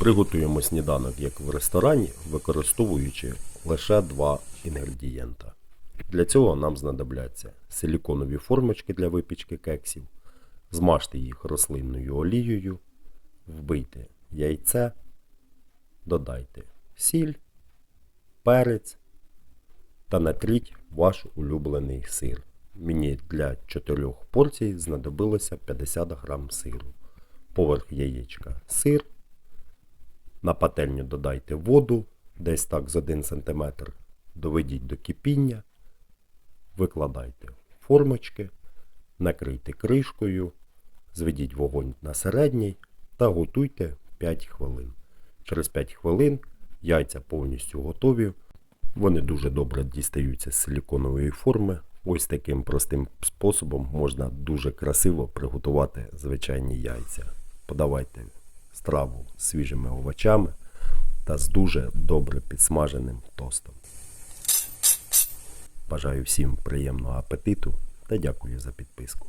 Приготуємо сніданок як в ресторані, використовуючи лише два інгредієнта. Для цього нам знадобляться силіконові формочки для випічки кексів, змажте їх рослинною олією, вбийте яйце, додайте сіль, перець та натріть ваш улюблений сир. Мені для 4 порцій знадобилося 50 грам сиру. Поверх яєчка сир. На пательню додайте воду, десь так з 1 см. Доведіть до кипіння. Викладайте формочки, накрийте кришкою, зведіть вогонь на середній та готуйте 5 хвилин. Через 5 хвилин яйця повністю готові. Вони дуже добре дістаються з силіконової форми. Ось таким простим способом можна дуже красиво приготувати звичайні яйця. Подавайте страву свіжими овочами та з дуже добре підсмаженим тостом. Бажаю всім приємного апетиту та дякую за підписку.